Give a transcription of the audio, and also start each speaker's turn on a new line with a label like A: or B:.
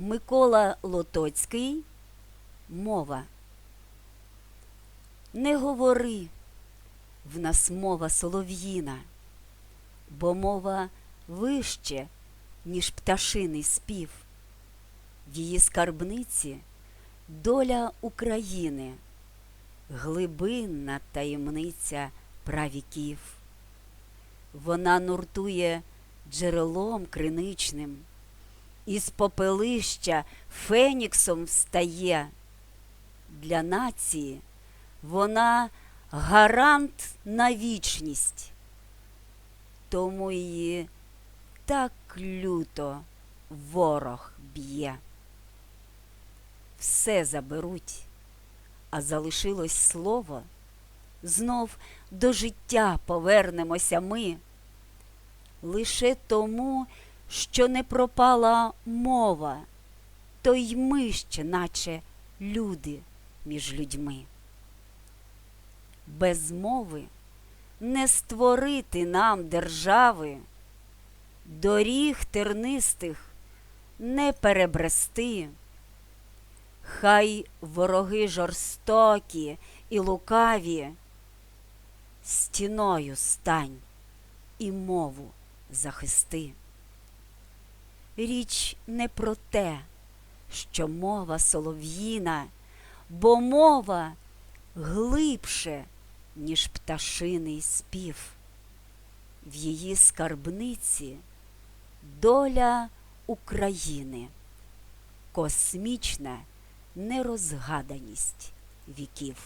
A: Микола Лотоцький Мова. Не говори, в нас мова солов'їна, бо мова вище, ніж пташиний спів. В її скарбниці доля України, глибинна таємниця правіків. Вона нуртує джерелом криничним, із попелища феніксом встає. Для нації вона гарант на вічність, тому її так люто ворог б'є. Все заберуть, а залишилось слово. Знов до життя повернемося ми. Лише тому, що не пропала мова, то й ми ще, наче люди між людьми. Без мови не створити нам держави, доріг тернистих не перебрести. Хай вороги жорстокі і лукаві, стіною стань і мову захисти. Річ не про те, що мова солов'їна, бо мова глибше, ніж пташиний спів. В її скарбниці доля України, космічна нерозгаданість віків.